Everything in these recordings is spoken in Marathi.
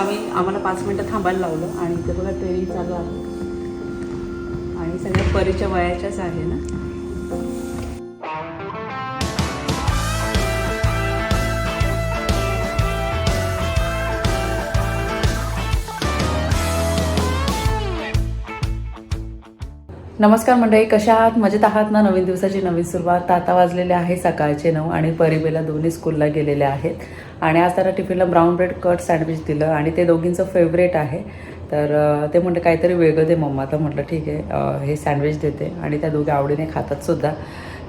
आम्ही आम्हाला पाच मिनटं थांबायला लावलं आणि ते बघा ट्रेनिंग चालू आहे. आणि सगळ्या परीच्या वयाच्याच आहे ना? नमस्कार मंडळी कशा आहात? मजेत आहात ना? नवीन दिवसाची नवीन सुरुवात. आता वाजलेले आहे सकाळचे नऊ आणि परिबेला दोन्ही स्कूलला गेलेले आहेत. आणि आज त्याला टिफिनला ब्राऊन ब्रेड कट सँडविच दिलं आणि ते दोघींचं फेवरेट आहे. तर ते म्हणते काहीतरी वेगळं दे मम्मा. तर म्हटलं ठीक आहे हे सँडविच देते. आणि त्या दोघे आवडीने खातात सुद्धा.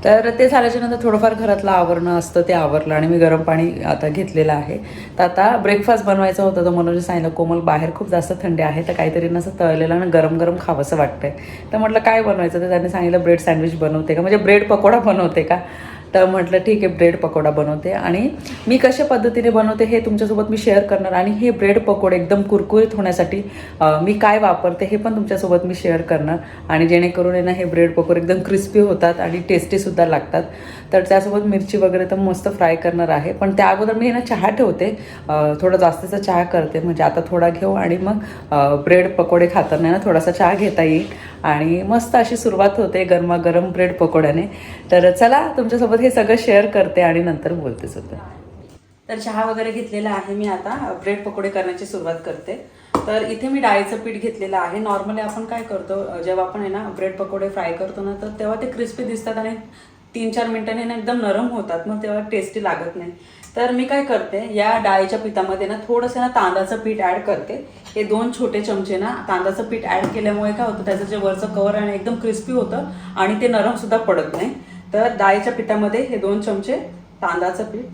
तर ते झाल्याच्यानंतर थोडंफार घरातलं आवरणं असतं ते आवरलं आणि मी गरम पाणी आता घेतलेलं आहे. तर आता ब्रेकफास्ट बनवायचं होतं तर मनोज सांगितलं कोमल बाहेर खूप जास्त थंडी आहे तर काहीतरी नसं तळलेलं आणि गरम गरम खावंसं वाटतंय. तर म्हटलं काय बनवायचं? तर त्यांनी सांगितलं ब्रेड सँडविच बनवते का? म्हणजे ब्रेड पकोडा बनवते का? तर म्हटलं ठीक आहे ब्रेड पकोडा बनवते. आणि मी कशा पद्धतीने बनवते हे तुमच्यासोबत मी शेअर करणार आणि हे ब्रेड पकोडे एकदम कुरकुरीत होण्यासाठी मी काय वापरते हे पण तुमच्यासोबत मी शेअर करणार. आणि जेणेकरून आहे ना हे ब्रेड पकोडे एकदम क्रिस्पी होतात आणि टेस्टीसुद्धा लागतात. तर त्यासोबत मिरची वगैरे तर मस्त फ्राय करणार आहे. पण त्या अगोदर मी ना चहा ठेवते. थोडं थोडा जास्तीचा चहा करते. म्हणजे आता थोडा घेऊ आणि मग ब्रेड पकोडे खाताना ना थोडासा चहा घेता येईल. आणि मस्त अशी सुरुवात होते गरमागरम ब्रेड पकोड्याने. तर चला तुमच्यासोबत हे सगळं शेअर करते आणि नंतर बोलते सुद्धा. तर चहा वगैरे घेतलेला आहे मी आता. ब्रेड पकोडे करण्याची सुरुवात करते. तर इथे मी डाळीचं पीठ घेतलेलं आहे. नॉर्मली आपण काय करतो जेव्हा आपण आहे ना ब्रेड पकोडे फ्राय करतो ना तर तेव्हा ते क्रिस्पी दिसतात आणि तीन चार मिनिटांनी ना एकदम नरम होतात. मग तेव्हा टेस्टी लागत नाही. तर मी काय करते या डाळीच्या पिठामध्ये ना थोडंसं ना तांदळाचं पीठ ॲड करते. हे दोन छोटे चमचे ना तांदळाचं पीठ ॲड केल्यामुळे काय होतं त्याचं जे वरचं कवर आहे ना एकदम क्रिस्पी होतं आणि ते नरम सुद्धा पडत नाही. तर डाळीच्या पिठामध्ये हे दोन चमचे तांदळाचं पीठ.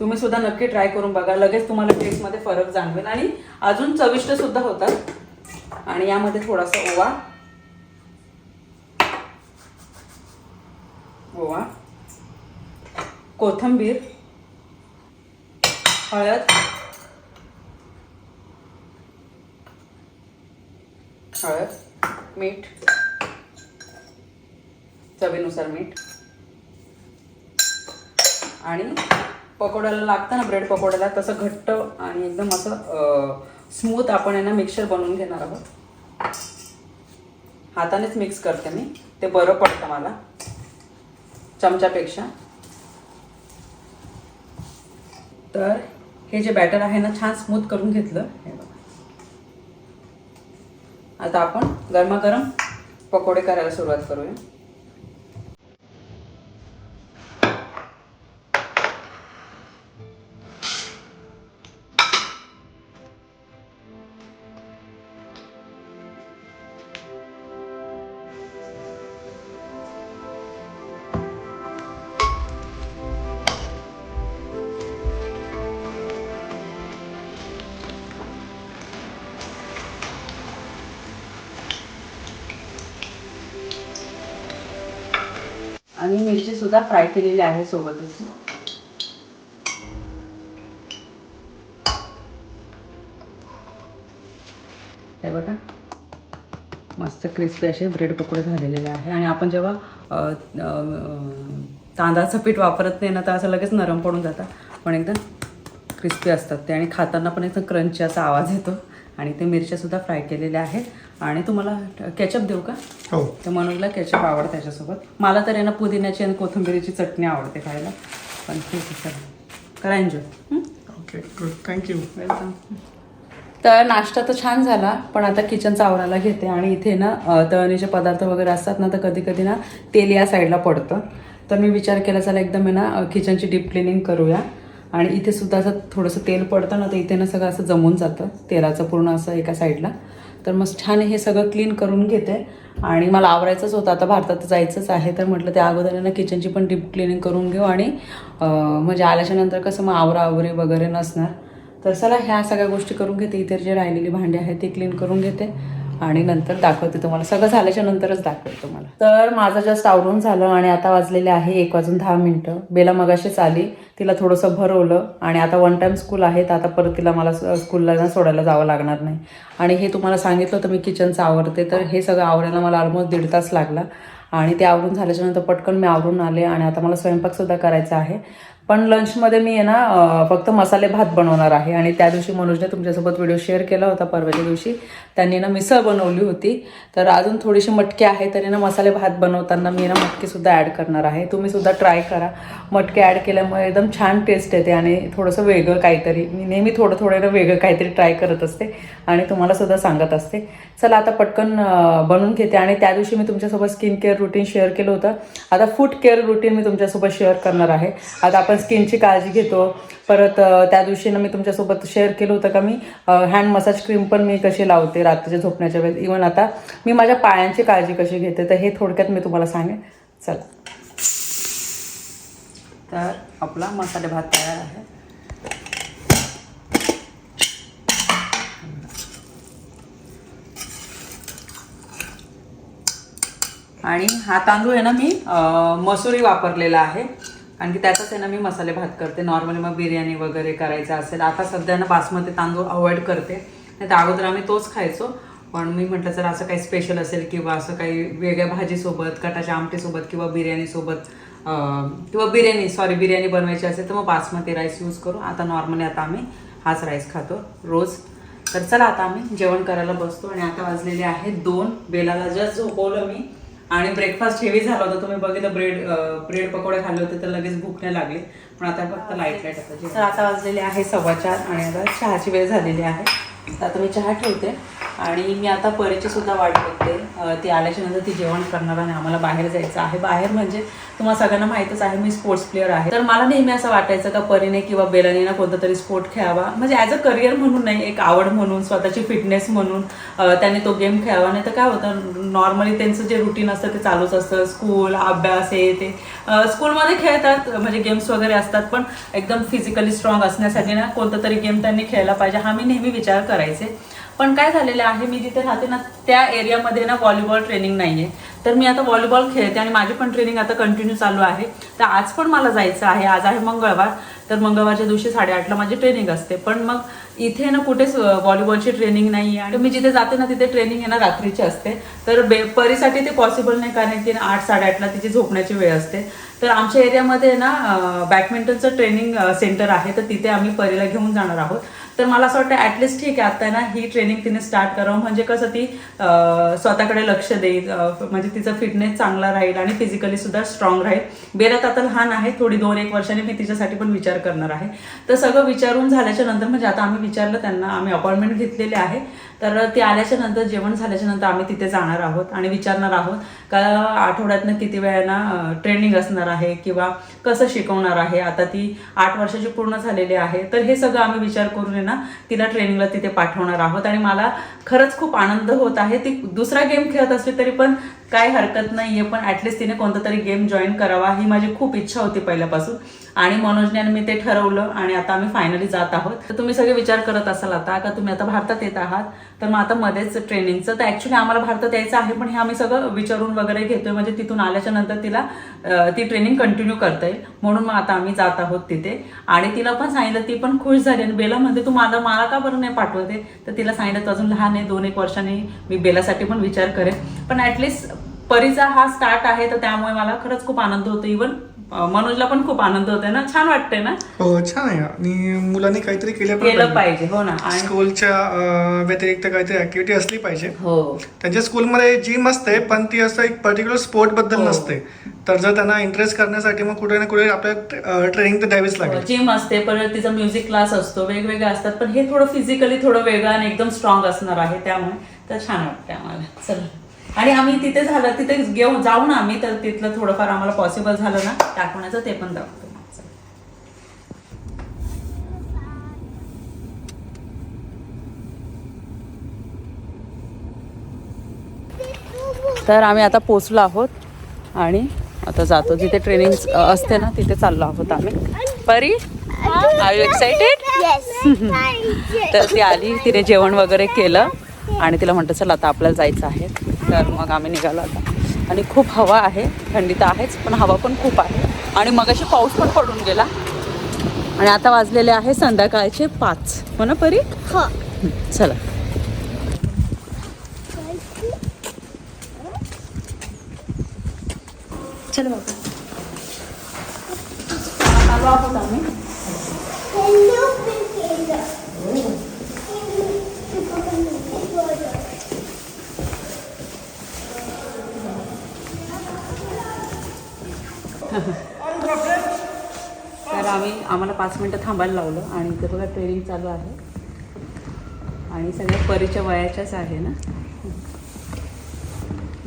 तुम्ही सुद्धा नक्की ट्राय करून बघा. लगेच तुम्हाला टेस्टमध्ये फरक जाणवेल. आणि अजून चविष्ट सुद्धा होतात. आणि यामध्ये थोडासा ओवा. ओवा. कोथंबीर. हळद. हळद. मीठ. चवीनुसार मीठ. आणि पकोड्याला लागतं ना ब्रेड पकोड्याला तसं घट्ट आणि एकदम असं स्मूथ आपण आहे ना मिक्सर बनवून घेणार आहोत. हातानेच मिक्स करते मी. ते बरं पडतं मला. चमच्यापेक्षा. तर हे जे बॅटर आहे ना छान स्मूथ करून घेतलं. हे बघा. आता आपण गरमागरम पकोडे करायला सुरुवात करूया. मी मिरची सुद्धा फ्राय केलेली आहे सोबतच. हे बघा. मस्त क्रिस्पी असे ब्रेड पकोडे झालेले आहे. आणि आपण जेव्हा तांदळाचं पीठ वापरत नाही ना तर असं लगेच नरम पडून जातं. पण एकदम क्रिस्पी असतात ते. आणि खाताना पण एकदम क्रंची असा आवाज येतो. आणि ते मिरच्यासुद्धा फ्राय केलेल्या आहेत. आणि तुम्हाला केचप देऊ का? हो. तर मनोजला केचप आवडतं त्याच्यासोबत. मला तर आहे ना पुदिन्याची आणि कोथिंबिरीची चटणी आवडते खायला. पण ठीक आहे चला करा enjoy okay good thank you welcome तर नाश्ता तर छान झाला पण आता किचनचा आवरायला घेते. आणि इथे ना तळणीचे पदार्थ वगैरे असतात ना तर कधी कधी ना तेल या साईडला पडतं. तर मी विचार केला चला एकदम आहे ना किचनची डीप क्लिनिंग करूया. आणि इथे सुद्धा असं थोडंसं तेल पडतं ना तर इथे ना सगळं असं जमून जातं. तेलाचं पूर्ण असं एका साईडला तर मग छान हे सगळं क्लीन करून घेते. आणि मला आवरायचंच होतं. आता भारतात जायचंच आहे. तर म्हटलं त्या अगोदर ना किचनची पण डीप क्लिनिंग करून घेऊ. आणि म्हणजे आल्याच्यानंतर कसं मग आवरा आवरी वगैरे नसणार. तर चला ह्या सगळ्या गोष्टी करून घेते. इतर जे राहिलेली भांडी आहेत ती क्लीन करून घेते. आणि नंतर दाखवते तुम्हाला. सगळं झाल्याच्या नंतरच दाखवते तुम्हाला. तर माझं जस्ट आवरून झालं आणि आता वाजलेले आहे एक वाजून दहा मिनटं. बेला मगाशीच आली. तिला थोडंसं भरवलं आणि आता वन टाईम स्कूल आहे. तर आता परत तिला मला स्कूलला ना सोडायला जावं लागणार नाही. आणि हे तुम्हाला सांगितलं होतं मी किचनचं आवरते. तर हे सगळं आवरायला मला ऑलमोस्ट दीड तास लागला. आणि ते आवरून झाल्याच्यानंतर पटकन मी आवरून आले आणि आता मला स्वयंपाकसुद्धा करायचा आहे. पण लंचमध्ये मी आहे ना फक्त मसाले भात बनवणार आहे. आणि त्या दिवशी मनोजने तुमच्यासोबत व्हिडिओ शेअर केला होता परवाच्या दिवशी. त्यांनी ना मिसळ बनवली होती. तर अजून थोडीशी मटकी आहे तरी ना मसाले भात बनवताना मी ना मटकीसुद्धा ॲड करणार आहे. तुम्ही सुद्धा ट्राय करा. मटकी ॲड केल्यामुळे एकदम छान टेस्ट येते आणि थोडंसं वेगळं काहीतरी. मी नेहमी थोडं थोडं ना वेगळं काहीतरी ट्राय करत असते आणि तुम्हालासुद्धा सांगत असते. चला आता पटकन बनवून घेते आणि त्या दिवशी मी तुमच्यासोबत स्किन केअर रुटीन शेअर केलं होतं. आता फूड केअर रुटीन मी तुमच्यासोबत शेअर करणार आहे. आता आपण स्किनची काळजी घेतो. परत त्या दिवशी ना मी तुमच्यासोबत शेअर केलं होतं का मी हँड मसाज क्रीम पण मी कशी लावते रात्रीच्या झोपण्याच्या वेळेस. इवन आता मी माझ्या पायांची काळजी कशी घेते तर हे थोडक्यात मी तुम्हाला सांगेन. चला. तर आपला मसाले भात तयार आहे. आणि हा तांदूळ आहे ना मी मसुरी वापरलेला आहे. कारण की त्याचाच आहे ना मी मसाले भात करते. नॉर्मली मग बिर्याणी वगैरे करायचं असेल. आता सध्या ना बासमती तांदूळ अवॉइड करते. नाही तर अगोदर आम्ही तोच खायचो. पण मी म्हटलं जर असं काही स्पेशल असेल किंवा असं काही वेगळ्या भाजीसोबत कटाच्या आमटीसोबत किंवा बिर्याणीसोबत किंवा बिर्याणी सॉरी बिर्याणी बनवायची असेल तर मग बासमती राईस यूज करू. आता नॉर्मली आता आम्ही हाच राईस खातो रोज. तर चला आता आम्ही जेवण करायला बसतो आणि आता वाजलेले आहे दोन. बेलाला जस्ट झोपवलं मी. आणि ब्रेकफास्ट हेवी झाला होता. तुम्ही बघितलं ब्रेड ब्रेड पकोडे खाल्ले होते तर लगेच भूक नाही लागली. पण आता फक्त लाइट लाइट. तर आता वाजलेले आहे सव्वा चार आणि आता चहाची वेळ झालेली आहे. आता मी चहा ठेवते. आणि मी आता परीची सुद्धा वाट बघते. ती आल्याच्यानंतर ती जेवण करणार आणि आम्हाला बाहेर जायचं आहे. बाहेर म्हणजे तुम्हाला सगळ्यांना माहीतच आहे मी स्पोर्ट्स प्लेअर आहे. तर मला नेहमी असं वाटायचं का परीने किंवा बेलानीनं ना कोणता तरी स्पोर्ट खेळावा. म्हणजे ॲज अ करिअर म्हणून नाही एक आवड म्हणून स्वतःची फिटनेस म्हणून त्याने तो गेम खेळावा. नाही तर काय होतं नॉर्मली त्यांचं जे रुटीन असतं ते चालूच असतं. स्कूल अभ्यास हे ते. स्कूलमध्ये खेळतात म्हणजे गेम्स वगैरे असतात पण एकदम फिजिकली स्ट्रॉंग असण्यासाठी ना कोणता तरी गेम त्यांनी खेळला पाहिजे हा मी नेहमी विचार करायचे. पण काय झालेलं आहे मी जिथे राहते ना त्या एरियामध्ये ना व्हॉलीबॉल ट्रेनिंग नाही आहे तर मी आता व्हॉलीबॉल खेळते आणि माझी पण ट्रेनिंग आता कंटिन्यू चालू आहे. तर आज पण मला जायचं आहे. आज आहे मंगळवार. तर मंगळवारच्या दिवशी साडेआठला माझी ट्रेनिंग असते. पण मग इथे ना कुठेच व्हॉलीबॉलची ट्रेनिंग नाही आहे आणि मी जिथे जाते ना तिथे ट्रेनिंग आहे ना रात्रीची असते. तर बे परीसाठी ते पॉसिबल नाही कारण की आठ साडेआठला तिची झोपण्याची वेळ असते. तर आमच्या एरियामध्ये ना बॅडमिंटनचं ट्रेनिंग सेंटर आहे. तर तिथे आम्ही परीला घेऊन जाणार आहोत. तर मला असं वाटतं ॲटलिस्ट ठीक आहे आता ना ही ट्रेनिंग तिने स्टार्ट करावं. म्हणजे कसं ती स्वतःकडे लक्ष देईल म्हणजे तिचा फिटनेस चांगला राहील आणि फिजिकली सुद्धा स्ट्रॉंग राहील. बेरात आता लहान आहे थोडी दोन एक वर्षाने मी तिच्यासाठी पण विचार करणार आहे. तर सगळं विचारून झाल्याच्यानंतर म्हणजे आता आम्ही विचारलं त्यांना आम्ही अपॉइंटमेंट घेतलेले आहे. तर ते आल्याच्यानंतर जेवण झाल्याच्यानंतर आम्ही तिथे जाणार आहोत आणि विचारणार आहोत का आठवड्यातनं किती वेळांना ट्रेनिंग असणार आहे किंवा कसं शिकवणार आहे? आता ती आठ वर्षाची पूर्ण झालेली आहे. तर हे सगळं आम्ही विचार करून ना तिला ट्रेनिंगला तिथे पाठवणार आहोत. आणि मला खरंच खूप आनंद होत आहे. ती दुसरा गेम खेळत असली तरी पण काय हरकत नाही आहे पण ॲटलिस्ट तिने कोणता तरी गेम जॉईन करावा ही माझी खूप इच्छा होती पहिल्यापासून. आणि मनोजने आणि मी ते ठरवलं आणि आता आम्ही फायनली जात आहोत. तर तुम्ही सगळे विचार करत असाल आता का तुम्ही आता भारतात येत आहात? तर मग आता मध्येच ट्रेनिंगचं तर ॲक्च्युली आम्हाला भारतात यायचं आहे पण हे आम्ही सगळं विचारून वगैरे घेतोय. म्हणजे तिथून आल्याच्यानंतर तिला ती ट्रेनिंग कंटिन्यू करता येईल. म्हणून मग आता आम्ही जात आहोत तिथे. आणि तिला पण सांगितलं ती पण खुश झाली. आणि बेला म्हणते तू मला मला का बरं नाही पाठवते? तर तिला सांगितलं तू अजून लहान आहे दोन एक वर्षांनी मी बेलासाठी पण विचार करेन. पण ॲटलिस्ट परीचा हा स्टार्ट आहे तर त्यामुळे मला खरंच खूप आनंद होतो. इवन मनोजला पण खूप आनंद होतोय ना? छान वाटतंय ना? हो छान आहे. आणि मुलांनी काहीतरी केलं पण केलं पाहिजे. हो ना. आणि स्कूलच्या व्यतिरिक्त काहीतरी ऍक्टिव्हिटी असली पाहिजे. हो. त्यांच्या स्कूलमध्ये जिम असते पण ती असं एक पर्टिक्युलर स्पोर्टबद्दल हो. नसते. तर जर त्यांना इंटरेस्ट करण्यासाठी मग कुठे ना कुठे आपल्याला ट्रेनिंग तर द्यावीच लागेल. जिम असते परत तिचा म्युझिक क्लास असतो वेगवेगळे असतात. पण हे थोडं फिजिकली थोडं वेगळं आणि एकदम स्ट्रॉंग असणार आहे त्यामुळे. तर छान वाटतं आम्हाला. चला. आणि आम्ही तिथे झालं तिथे घेऊन जाऊ ना आम्ही तर तिथलं थोडंफार आम्हाला पॉसिबल झालं ना दाखवण्याचं ते पण दाखवतो. तर आम्ही आता पोचलो आहोत आणि आता जातो जिथे ट्रेनिंग असते ना तिथे चाललो आहोत आम्ही. परी आर यू एक्साइटेड तर ती आली तिने जेवण वगैरे केलं आणि तिला म्हटलं चल आता आपल्याला जायचं आहे. तर मग आम्ही निघालो आता. आणि खूप हवा आहे थंडी तर आहेच पण हवा पण खूप आहे. आणि मगाशी पाऊस पण पडून गेला. आणि आता वाजलेले आहे संध्याकाळचे पाच. हो ना परी? हं, चला. चल बाबा. आम्ही आम्हाला पाच मिनटं थांबायला लावलं. आणि इथे बघा ट्रेनिंग चालू आहे. आणि सगळ्या परीच्या वयाच्याच आहे ना?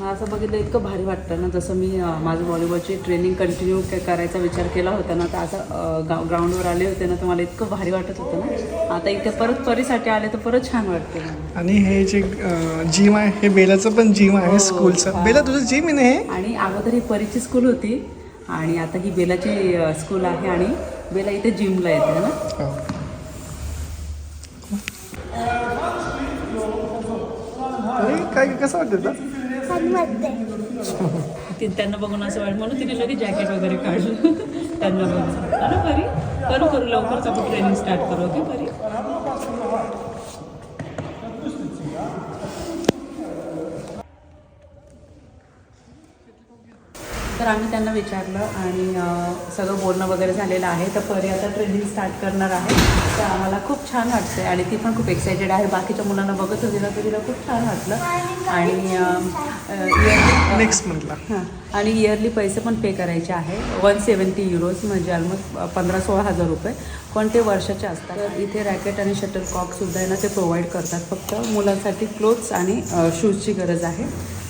मला असं बघितलं इतकं भारी वाटतं ना? जसं मी माझं व्हॉलीबॉलची ट्रेनिंग कंटिन्यू करायचा विचार केला होता ना तर असं गा ग्राउंडवर आले होते ना तर मला इतकं भारी वाटत होतं ना? आता इथे परत परीसाठी आले तर परत छान वाटते. आणि हे जे जिम आहे हे बेलाचं पण जिम आहे हो, स्कूलचं हा. बेला तुझं जिम आहे हे? आणि अगोदर ही परीची स्कूल होती. आणि आता ही बेलाची स्कूल आहे आणि बेला इथे जिमला येते ना? हो. काय कसं वाटतं त्यांना बघून असं वाटतं म्हणून तिने लगेच जॅकेट वगैरे काढलं त्यांना बघून. अरे परी. करू करू लवकरच आपण ट्रेनिंग स्टार्ट करू ओके परी? तर आम्ही त्यांना विचारलं आणि सगळं बोलणं वगैरे झालेलं आहे. तर परी आता ट्रेनिंग स्टार्ट करणार आहे. तर आम्हाला खूप छान वाटतंय आणि ती पण खूप एक्सायटेड आहे. बाकीच्या मुलांना बघत होती ना तर तिला खूप छान वाटलं. आणि नेक्स्ट मंथला हां. आणि इयरली पैसे पण पे करायचे आहे. वन सेवन्टी युरोज म्हणजे ऑलमोस्ट पंधरा सोळा हजार रुपये. पण ते वर्षाचे असतात. तर इथे रॅकेट आणि शटल कॉकसुद्धा आहे ना ते प्रोव्हाइड करतात. फक्त मुलांसाठी क्लोथ्स आणि शूजची गरज आहे.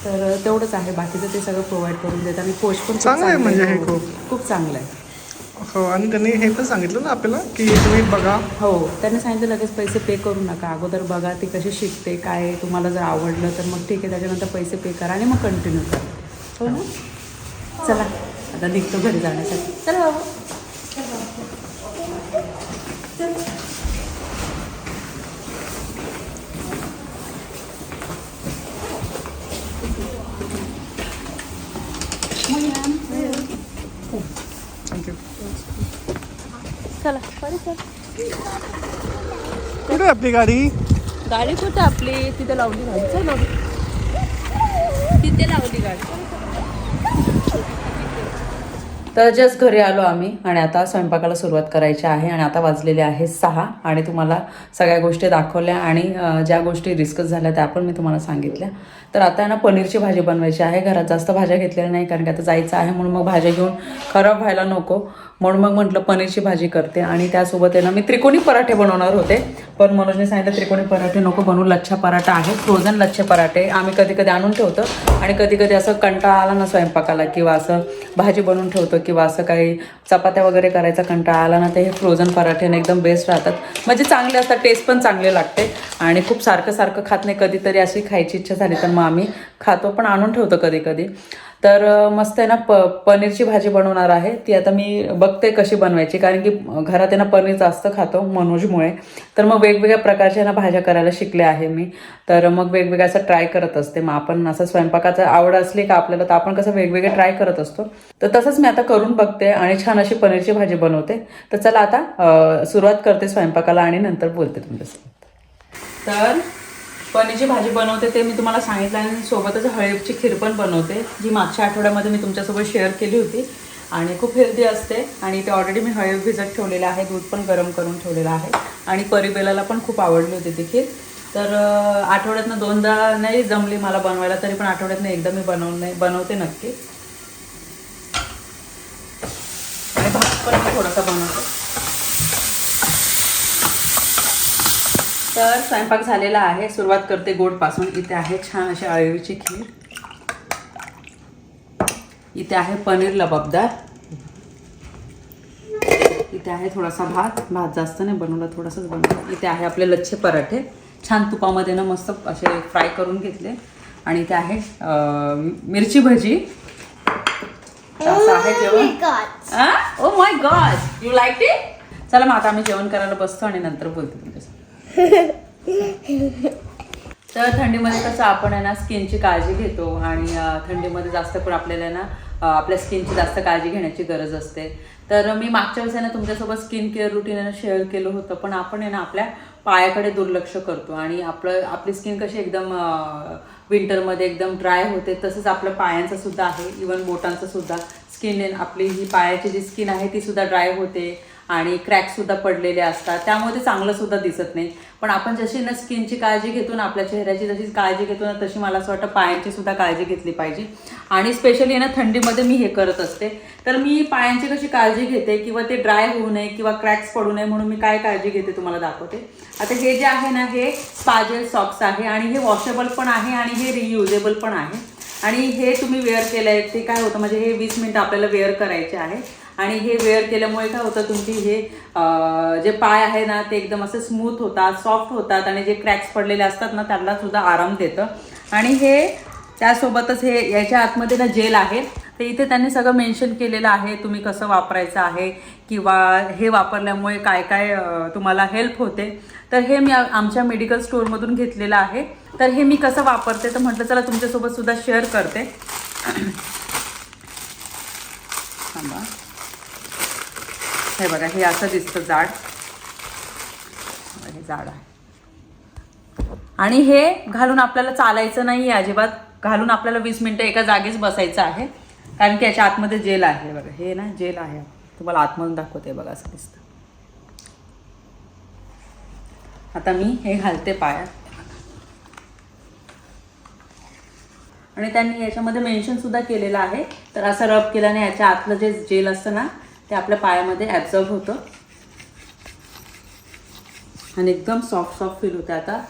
तर तेवढंच आहे. बाकीचं ते सगळं प्रोव्हाइड करून देतात. आणि कोच पण चांगलं आहे म्हणजे हे खूप. खूप चांगलं आहे. हो आणि त्यांनी हे पण सांगितलं ना आपल्याला की तुम्ही बघा. हो त्यांनी सांगितलं लगेच पैसे पे करू नका. अगोदर बघा ती कशी शिकते काय तुम्हाला जर आवडलं तर मग ठीक आहे त्याच्यानंतर पैसे पे करा आणि मग कंटिन्यू करा. हो ना? चला आता निघतो घरी जाण्यासाठी. चला बाबा. चला कुठे आहे आपली गाडी? गाडी कुठं आपली? तिथे लावली गाडी. चल बाबा तिथे लावली गाडी. तर जस्ट घरी आलो आम्ही आणि आता स्वयंपाकाला सुरुवात करायची आहे आणि आता वाजलेले आहे सहा आणि तुम्हाला सगळ्या गोष्टी दाखवल्या आणि ज्या गोष्टी डिस्कस झाल्या त्या पण मी तुम्हाला सांगितल्या. तर आता ना पनीरची भाजी बनवायची आहे. घरात जास्त भाज्या घेतलेल्या नाही कारण की आता जायचं आहे म्हणून मग भाज्या घेऊन खराब व्हायला नको. म्हणून मग म्हटलं पनीरची भाजी करते आणि त्यासोबत आहे ना मी त्रिकोणी पराठे बनवणार होते. पण मनोजने सांगितलं त्रिकोणी पराठे नको बनवू लच्छा पराठा आहे फ्रोझन लच्छे पराठे. आम्ही कधी कधी आणून ठेवतो आणि कधी कधी असं कंटाळा आला ना स्वयंपाकाला किंवा असं भाजी बनवून ठेवतो किंवा असं काही चपात्या वगैरे करायचा कंटाळा आला ना ते हे फ्रोझन पराठे ना एकदम बेस्ट राहतात. म्हणजे चांगले असतात टेस्ट पण चांगले लागते आणि खूप सारखं सारखं खात नाही कधीतरी अशी खायची इच्छा झाली तर मग आम्ही खातो पण आणून ठेवतो कधी कधी. तर मस्त आहे ना प पनीरची भाजी बनवणार आहे. ती आता मी बघते कशी बनवायची कारण की घरात आहे ना पनीर जास्त खातो मनोजमुळे. तर मग वेगवेगळ्या प्रकारच्या ना भाज्या करायला शिकले आहे मी. तर मग वेगवेगळ्या असं ट्राय करत असते. मग आपण असं स्वयंपाकाचं आवड असली का आपल्याला तर आपण कसं वेगवेगळे ट्राय करत असतो. तर तसंच मी आता करून बघते आणि छान अशी पनीरची भाजी बनवते. तर चला आता सुरुवात करते स्वयंपाकाला आणि नंतर बोलते तुमच्यासोबत. तर पनीरची भाजी बनवते ते मी तुम्हाला सांगितलं आणि सोबतच हळदची खीर पण बनवते जी मागच्या आठवड्यामध्ये मी तुमच्यासोबत शेअर केली होती. आणि खूप हेल्दी असते आणि ते ऑलरेडी मी हळद भिजत ठेवलेलं आहे दूध पण गरम करून ठेवलेलं आहे. आणि परिबेलाला पण खूप आवडली होती ती खीर. तर आठवड्यातनं दोनदा नाही जमली मला बनवायला तरी पण आठवड्यातनं एकदा मी बनवणे बनवते नक्की. आणि भात पण थोडासा बनवते. तर स्वयंपाक झालेला आहे. सुरुवात करते गोडपासून इथे आहे छान अशी अळवीची खीर. इथे आहे पनीर लबाबदार. इथे आहे थोडासा भात. भात जास्त नाही बनवला थोडासाच बनवला. इथे आहे आपले लच्छे पराठे. छान तुपामध्ये ना मस्त असे फ्राय करून घेतले. आणि इथे आहे मिरची भजी. आहे जेवण. ओ my god you like it चला मग आता आम्ही जेवण करायला बसतो आणि नंतर बोलतो तुमच्यासोबत. तर थंडीमध्ये कसं आपण आहे ना स्किनची काळजी घेतो आणि थंडीमध्ये जास्त करून आपल्याला ना आपल्या स्किनची जास्त काळजी घेण्याची गरज असते. तर मी मागच्या वेळेस आहे ना तुमच्यासोबत स्किन केअर रुटीन शेअर केलं होतं पण आपण आहे ना आपल्या पायाकडे दुर्लक्ष करतो आणि आपलं आपली स्किन कशी एकदम विंटरमध्ये एकदम ड्राय होते तसंच आपलं पायांचं सुद्धा आहे इवन बोटांचं सुद्धा. स्किन आपली ही पायाची जी स्किन आहे ती सुद्धा ड्राय होते. आणि क्रॅकसुद्धा पडलेले असतात. त्यामुळे ते चांगलंसुद्धा दिसत नाही. पण आपण जशी ना स्किनची काळजी घेतो ना आपल्या चेहऱ्याची जशी काळजी घेतो ना तशी मला असं वाटतं पायांची सुद्धा काळजी घेतली पाहिजे. आणि स्पेशली ना थंडीमध्ये मी हे करत असते. तर मी पायांची कशी काळजी घेते किंवा ते ड्राय होऊ नये किंवा क्रॅक्स पडू नये म्हणून मी काय काळजी घेते तुम्हाला दाखवते. आता हे जे आहे ना हे स्पाजेल सॉक्स आहे आणि हे वॉशेबल पण आहे आणि हे रियुजेबल पण आहे. आणि हे तुम्ही वेअर केलं आहे ते काय होतं म्हणजे हे वीस मिनटं आपल्याला वेअर करायचे आहे. आणि हे वेअर केल्यामुळे काय होतं तुमची हे जे पाय आहे ना ते एकदम असे स्मूथ होतात सॉफ्ट होतात आणि जे क्रॅक्स पडलेले असतात ना त्यांना सुद्धा आराम देतं. आणि हे त्यासोबतच हे याच्या आतमध्ये ना जेल आहे. तर इथे त्यांनी सगळं मेन्शन केलेलं आहे तुम्ही कसं वापरायचं आहे किंवा हे वापरल्यामुळे काय काय तुम्हाला हेल्प होते. तर हे मी आमच्या मेडिकल स्टोअरमधून घेतलेलं आहे. तर हे मी कसं वापरते तर म्हटलं चला तुमच्यासोबत सुद्धा शेअर करते. हे बघा हे असं दिसतं जाड. हे जाड आहे. आणि हे घालून आपल्याला चालायचं नाही आहे अजिबात. घालून आपल्याला वीस मिनिटं एका जागीच बसायचं आहे. कारण की याच्या आतमध्ये जेल आहे. बघा हे ना जेल आहे. तुम्हाला आतमधून दाखवते बघा असं दिसतं. आता मी हे घालते पायात. आणि त्यांनी याच्यामध्ये मेन्शन सुद्धा केलेलं आहे. तर असं रब केल्याने याच्या आतलं जे जेल असतं ना ते आपल्या पायामध्ये ॲब्झॉर्ब होतं. आणि एकदम सॉफ्ट सॉफ्ट फील होते. आता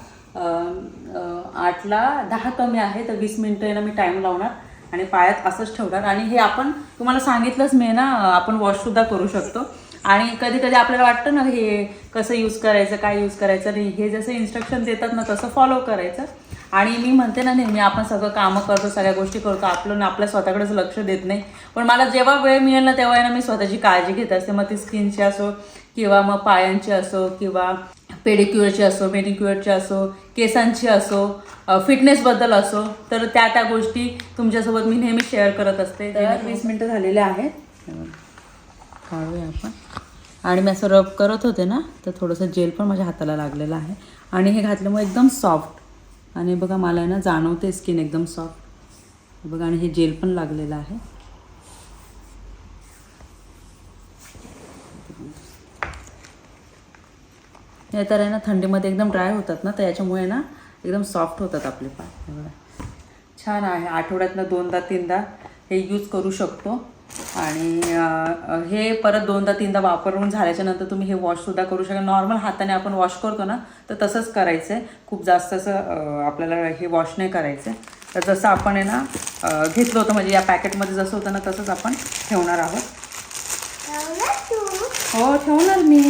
आठला दहा कमी आहे तर वीस मिनटं आहे मी टाईम लावणार. आणि पायात असंच ठेवणार. आणि हे आपण तुम्हाला सांगितलंच मी ना आपण वॉशसुद्धा करू शकतो. आणि कधी कधी आपल्याला वाटतं ना हे कसं यूज करायचं काय यूज करायचं नाही. हे जसं इन्स्ट्रक्शन देतात ना तसं फॉलो करायचं. आणि मी म्हणते ना नेहमी आपण सगळं कामं करतो सगळ्या गोष्टी करतो आपलं ना आपल्या स्वतःकडेच लक्ष देत नाही. पण मला जेव्हा वेळ मिळेल ना तेव्हा ना मी स्वतःची काळजी घेत असते. मग ती स्किनची असो किंवा मग पायांची असो किंवा पेडिक्युअरची असो मेनिक्युअरची असो केसांची असो फिटनेसबद्दल असो तर त्या त्या गोष्टी तुमच्यासोबत मी नेहमी शेअर करत असते. तर वीस मिनटं झालेले आहेत. काढूया आपण. आणि मी असं रब करत होते ना तर थोडंसं जेल पण माझ्या हाताला लागलेलं आहे. आणि हे घातल्यामुळे एकदम सॉफ्ट आणि बघा मला आहे ना जाणवते स्किन एकदम सॉफ्ट बघा आणि हे जेल पण लागलेलं आहे. हे तर आहे ना थंडीमध्ये एकदम ड्राय होतात ना तर याच्यामुळे ना एकदम सॉफ्ट होतात आपले पाय. बघा. छान आहे. आठवड्यातनं दोनदा तीनदा हे यूज करू शकतो. आणि हे परत दोनदा तीनदा वापरून झाल्याच्यानंतर तुम्ही हे वॉशसुद्धा करू शकता. नॉर्मल हाताने आपण वॉश करतो ना तर तसंच करायचं आहे खूप जास्त असं आपल्याला हे वॉश नाही करायचं आहे तर जसं आपण आहे ना घेतलं होतं म्हणजे या पॅकेटमध्ये जसं होतं ना तसंच आपण ठेवणार आहोत. हो ठेवणार मी.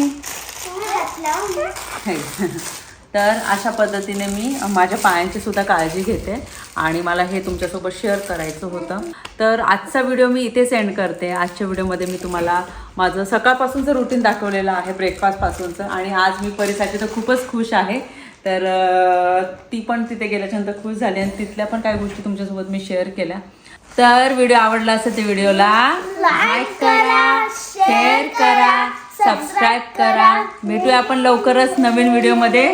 तर अशा पद्धतीने मी माझ्या पायांची सुद्धा काळजी घेते. आणि मला हे तुमच्यासोबत शेअर करायचं होतं. तर आजचा व्हिडिओ मी इथेच एंड करते. आजच्या व्हिडिओमध्ये मी तुम्हाला माझं सकाळपासूनचं रुटीन दाखवलेलं आहे ब्रेकफास्टपासूनचं आणि आज मी परीसाठी तर खूपच खुश आहे. तर ती पण तिथे गेल्याच्यानंतर खुश झाली आणि तिथल्या पण काही गोष्टी तुमच्यासोबत मी शेअर केल्या. तर व्हिडिओ आवडला असेल तर व्हिडिओला लाईक करा शेअर करा सबस्क्राईब करा. भेटूया आपण लवकरच नवीन व्हिडिओमध्ये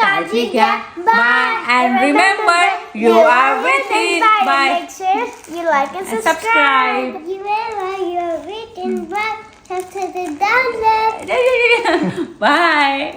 काळजी घ्या bye and remember you are with in bye Make sure you like and And subscribe. subscribe. You will you're written, but have to the down there. Bye